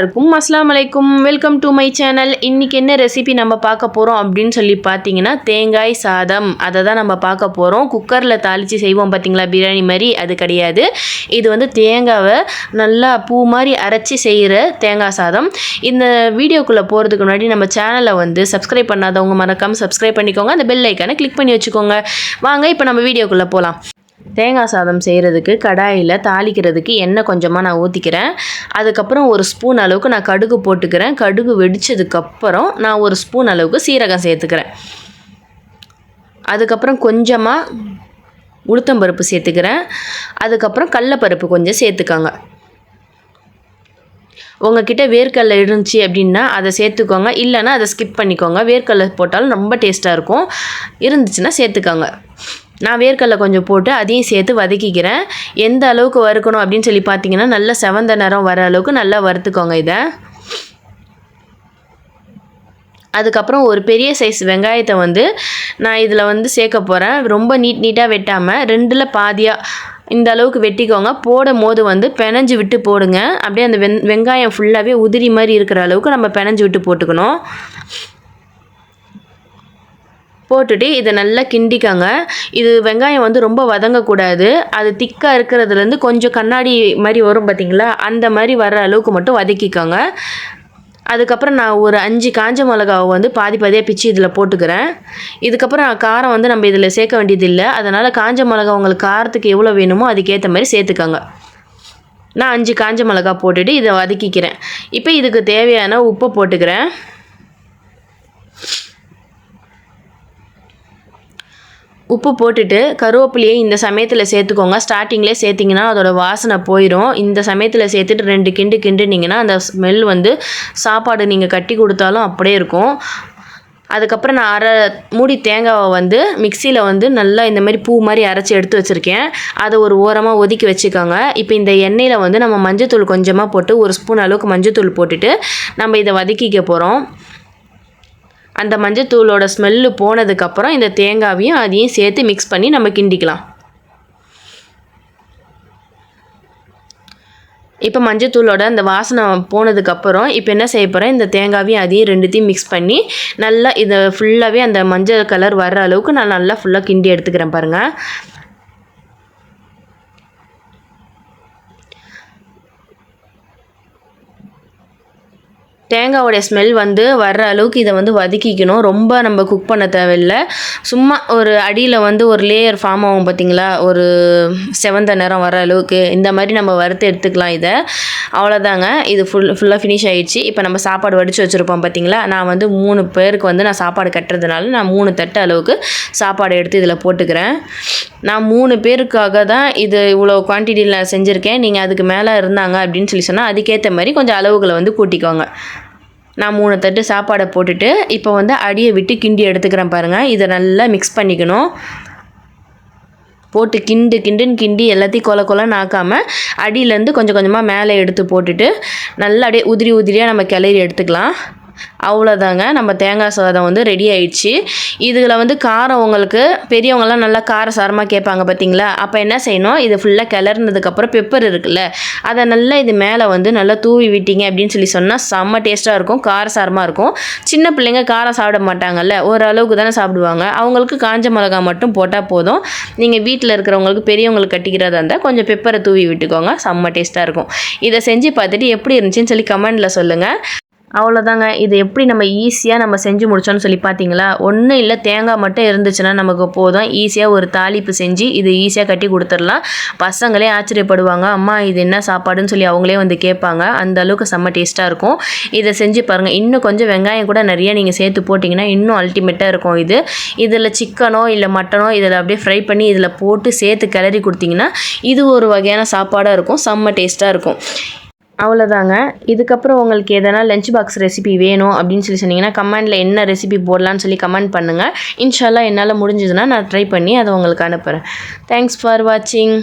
இருக்கும் அஸ்லாம் வலைக்கும் வெல்கம் டு மை சேனல் இன்றைக்கி என்ன ரெசிபி நம்ம பார்க்க போகிறோம் அப்படின்னு சொல்லி பார்த்தீங்கன்னா தேங்காய் சாதம். அதை தான் நம்ம பார்க்க போகிறோம் குக்கரில் தாளித்து செய்வோம் பார்த்தீங்களா பிரியாணி மாதிரி. அது கிடையாது. இது வந்து தேங்காவை நல்லா பூ மாதிரி அரைச்சி செய்கிற தேங்காய் சாதம். இந்த வீடியோக்குள்ளே போகிறதுக்கு முன்னாடி நம்ம சேனலை வந்து சப்ஸ்கிரைப் பண்ணாதவங்க மறக்காமல் சப்ஸ்கிரைப் பண்ணிக்கோங்க. அந்த பெல் ஐக்கானை கிளிக் பண்ணி வச்சுக்கோங்க. வாங்க இப்போ நம்ம வீடியோக்குள்ளே போகலாம் தேங்காய் சாதம் செய்கிறதுக்கு கடாயில் தாளிக்கிறதுக்கு எண்ணெய் கொஞ்சமாக நான் ஊற்றிக்கிறேன் அதுக்கப்புறம் ஒரு ஸ்பூன் அளவுக்கு நான் கடுகு போட்டுக்கிறேன். கடுகு வெடித்ததுக்கப்புறம் நான் ஒரு ஸ்பூன் அளவுக்கு சீரகம் சேர்த்துக்கிறேன். அதுக்கப்புறம் கொஞ்சமாக உளுத்தம்பருப்பு சேர்த்துக்கிறேன். அதுக்கப்புறம் கடலப்பருப்பு கொஞ்சம் சேர்த்துக்கோங்க. உங்ககிட்ட வேர்க்கடலை இருந்துச்சு அப்படின்னா அதை சேர்த்துக்கோங்க. இல்லைன்னா அதை ஸ்கிப் பண்ணிக்கோங்க. வேர்க்கடலை போட்டாலும் ரொம்ப டேஸ்ட்டாக இருக்கும். இருந்துச்சுன்னா சேர்த்துக்கோங்க. நான் வேர்க்கடலை கொஞ்சம் போட்டு அதையும் சேர்த்து வதக்கிக்கிறேன். எந்த அளவுக்கு வறுக்கணும் அப்படின்னு சொல்லி பார்த்தீங்கன்னா நல்லா செவந்த நிறம் வர அளவுக்கு நல்லா வறுத்துக்கோங்க இதை. அதுக்கப்புறம் ஒரு பெரிய சைஸ் வெங்காயத்தை வந்து நான் இதில் வந்து சேர்க்க போகிறேன் ரொம்ப நீட் நீட்டாக வெட்டாமல் ரெண்டில் பாதியாக இந்த அளவுக்கு வெட்டிக்கோங்க. போடும் போது வந்து பெனஞ்சு விட்டு போடுங்க. அப்படியே அந்த வெங் வெங்காயம் ஃபுல்லாகவே உதிரி மாதிரி இருக்கிற அளவுக்கு நம்ம பெனஞ்சு விட்டு போட்டுக்கணும். போட்டுட்டு இதை நல்லா கிண்டிக்கோங்க. இது வெங்காயம் வந்து ரொம்ப வதங்கக்கூடாது. அது திக்காக இருக்கிறதுலேருந்து கொஞ்சம் கண்ணாடி மாதிரி வரும் பார்த்திங்களா அந்த மாதிரி வர அளவுக்கு மட்டும் வதக்கிக்கோங்க. அதுக்கப்புறம் நான் ஒரு அஞ்சு காஞ்ச மிளகாவை வந்து பாதி பாதியாக பிச்சு இதில் போட்டுக்கிறேன். இதுக்கப்புறம் காரம் வந்து நம்ம இதில் சேர்க்க வேண்டியதில்லை. அதனால் காஞ்ச மிளகா உங்களுக்கு காரத்துக்கு எவ்வளோ வேணுமோ அதுக்கேற்ற மாதிரி சேர்த்துக்கோங்க. நான் அஞ்சு காஞ்ச மிளகா போட்டுட்டு இதை வதக்கிக்கிறேன். இப்போ இதுக்கு தேவையான உப்பை போட்டுக்கிறேன். உப்பு போட்டுட்டு கருவேப்பிலையை இந்த சமயத்தில் சேர்த்துக்கோங்க. ஸ்டார்டிங்லேயே சேர்த்திங்கன்னா அதோடய வாசனை போயிடும் இந்த சமயத்தில் சேர்த்துட்டு ரெண்டு கிண்டு கிண்டுனிங்கன்னா அந்த ஸ்மெல் வந்து சாப்பாடு நீங்கள் கட்டி கொடுத்தாலும் அப்படியே இருக்கும். அதுக்கப்புறம் நான் அரை மூடி தேங்காவை வந்து மிக்சியில் வந்து நல்லா இந்த மாதிரி பூ மாதிரி அரைச்சி எடுத்து வச்சுருக்கேன். அதை ஒரு ஓரமாக ஒதுக்கி வச்சுக்கோங்க. இப்போ இந்த எண்ணெயில் வந்து நம்ம மஞ்சத்தூள் கொஞ்சமாக போட்டு ஒரு ஸ்பூன் அளவுக்கு மஞ்சத்தூள் போட்டுட்டு நம்ம இதை வதக்கிக்க போகிறோம் அந்த மஞ்சத்தூளோட ஸ்மெல்லு போனதுக்கப்புறம் இந்த தேங்காவையும் அதையும் சேர்த்து மிக்ஸ் பண்ணி நம்ம கிண்டிக்கலாம். இப்போ மஞ்சத்தூளோட அந்த வாசனை போனதுக்கப்புறம் இப்போ என்ன செய்ய போகிறேன் இந்த தேங்காவையும் அதையும் ரெண்டுத்தையும் மிக்ஸ் பண்ணி நல்லா இதை ஃபுல்லாகவே அந்த மஞ்சள் கலர் வர்ற அளவுக்கு நான் நல்லா ஃபுல்லாக கிண்டி எடுத்துக்கிறேன் பாருங்கள் தேங்காவோடைய ஸ்மெல் வந்து வர்ற அளவுக்கு இதை வந்து வதக்கிக்கணும். ரொம்ப நம்ம குக் பண்ண தேவையில்லை. சும்மா ஒரு அடியில் வந்து ஒரு லேயர் ஃபார்ம் ஆகும் பார்த்திங்களா ஒரு செவந்த நேரம் வர அளவுக்கு. இந்த மாதிரி நம்ம வறுத்து எடுத்துக்கலாம் இதை. அவ்வளோதாங்க இது ஃபுல் ஃபுல்லாக ஃபினிஷ் ஆகிடுச்சு இப்போ நம்ம சாப்பாடு வடித்து வச்சுருப்போம் பார்த்திங்களா நான் வந்து மூணு பேருக்கு வந்து நான் சாப்பாடு கட்டுறதுனால நான் மூணு தட்டு அளவுக்கு சாப்பாடு எடுத்து இதில் போட்டுக்கிறேன். நான் மூணு பேருக்காக தான் இது இவ்வளோ குவான்டிட்டியில் நான் செஞ்சுருக்கேன். நீங்கள் அதுக்கு மேலே இருந்தாங்க அப்படின்னு சொல்லி சொன்னால் அதுக்கேற்ற மாதிரி கொஞ்சம் அளவுகளை வந்து கூட்டிக்கோங்க. நான் மூணு தட்டு சாப்பாடை போட்டுட்டு இப்போ வந்து அடியை விட்டு கிண்டி எடுத்துக்கிறேன் பாருங்கள் இதை நல்லா மிக்ஸ் பண்ணிக்கணும். போட்டு கிண்டு கிண்டுன்னு கிண்டி எல்லாத்தையும் கொல கொலன்னு ஆக்காமல் அடியிலேருந்து கொஞ்சம் கொஞ்சமாக மேலே எடுத்து போட்டுட்டு நல்லா அப்படியே உதிரி உதிரியாக நம்ம கிளறி எடுத்துக்கலாம். அவ்வளோதாங்க நம்ம தேங்காய் சாதம் வந்து ரெடி ஆயிடுச்சு. இதில் வந்து காரம் உங்களுக்கு பெரியவங்களாம் நல்லா கார சாரமாக கேட்பாங்க பார்த்தீங்களா அப்போ என்ன செய்யணும்? இது ஃபுல்லாக கிளறினதுக்கப்புறம் பெப்பர் இருக்குல்ல அதை நல்லா இது மேலே வந்து நல்லா தூவி விட்டீங்க அப்படின்னு சொல்லி சொன்னால் செம்ம டேஸ்ட்டாக இருக்கும் காரசாரமாக இருக்கும். சின்ன பிள்ளைங்க காரம் சாப்பிட மாட்டாங்கல்ல ஓரளவுக்கு தானே சாப்பிடுவாங்க. அவங்களுக்கு காஞ்ச மிளகா மட்டும் போட்டால் போதும். நீங்கள் வீட்டில் இருக்கிறவங்களுக்கு பெரியவங்களுக்கு கட்டிக்கிறதா இருந்தால் கொஞ்சம் பெப்பரை தூவி விட்டுக்கோங்க செம்ம டேஸ்ட்டாக இருக்கும். இதை செஞ்சு பார்த்துட்டு எப்படி இருந்துச்சுன்னு சொல்லி கமெண்டில் சொல்லுங்கள் அவ்வளோதாங்க இது எப்படி நம்ம ஈஸியாக நம்ம செஞ்சு முடித்தோம்னு சொல்லி பார்த்தீங்களா ஒன்றும் இல்லை தேங்காய் மட்டும் இருந்துச்சுன்னா நமக்கு போதும். ஈஸியாக ஒரு தாளிப்பு செஞ்சு இது ஈஸியாக கட்டி கொடுத்துடலாம். பசங்களே ஆச்சரியப்படுவாங்க. அம்மா இது என்ன சாப்பாடுன்னு சொல்லி அவங்களே வந்து கேட்பாங்க. அந்த அளவுக்கு செம்ம டேஸ்ட்டாக இருக்கும். இதை செஞ்சு பாருங்கள் இன்னும் கொஞ்சம் வெங்காயம் கூட நிறைய நீங்கள் சேர்த்து போட்டிங்கன்னா இன்னும் அல்டிமேட்டாக இருக்கும் இது. இதில் சிக்கனோ இல்லை மட்டனோ இதில் அப்படியே ஃப்ரை பண்ணி இதில் போட்டு சேர்த்து கிளறி கொடுத்தீங்கன்னா இது ஒரு வகையான சாப்பாடாக இருக்கும். செம்ம டேஸ்ட்டாக இருக்கும். அவ்வளோதாங்க இதுக்கப்புறம் உங்களுக்கு எதனா லஞ்ச் பாக்ஸ் ரெசிபி வேணும் அப்படின்னு சொல்லி சொன்னீங்கன்னா கமெண்டில் என்ன ரெசிபி போடலான்னு சொல்லி கமெண்ட் பண்ணுங்கள் இன்ஷால்லா என்னால் முடிஞ்சதுன்னா நான் ட்ரை பண்ணி அதை உங்களுக்கு அனுப்புகிறேன் தேங்க்ஸ் ஃபார் வாட்சிங்